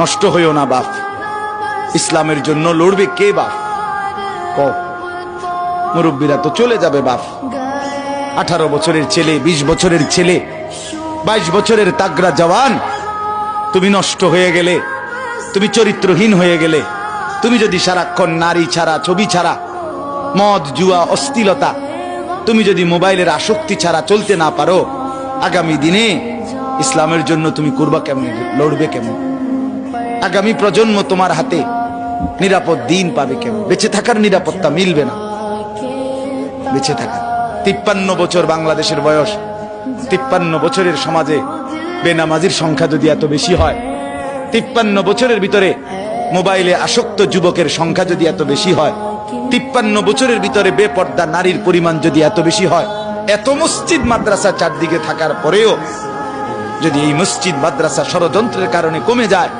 নষ্ট হইও না, বাপ। ইসলামের জন্য লড়বে কে, বাপ? ক মুরব্বীরা তো চলে যাবে, বাপ। আঠারো বছরের ছেলে ২০ বছরের ছেলে, বাইশ বছরের তাগরা জওয়ান। তুমি নষ্ট হয়ে গেলে, তুমি চরিত্রহীন হয়ে গেলে, তুমি যদি সারাক্ষণ নারী ছাড়া, ছবি ছাড়া, মদ, জুয়া, অস্থিলতা, তুমি যদি মোবাইলের আসক্তি ছাড়া চলতে না পারো, আগামী দিনে ইসলামের জন্য তুমি করবা কেমন, লড়বে কেমন? আগামী প্রজন্ম তোমার হাতে নিরাপদ দিন পাবে কেমন বেঁচে থাকার নিরাপত্তা মিলবে না। বেঁচে থাকা। তিপ্পান্ন বছর বাংলাদেশের বয়স। তিপ্পান্ন বছরের সমাজে বেনামাজির সংখ্যা যদি এত বেশি হয়, তিপ্পান্ন বছরের ভিতরে মোবাইলে আসক্ত যুবকের সংখ্যা যদি এত বেশি হয়, তিপ্পান্ন বছরের ভিতরে বেপর্দা নারীর পরিমাণ যদি এত বেশি হয়, এত মসজিদ মাদ্রাসা চারদিকে থাকার পরেও যদি এই মসজিদ মাদ্রাসা ষড়যন্ত্রের কারণে কমে যায়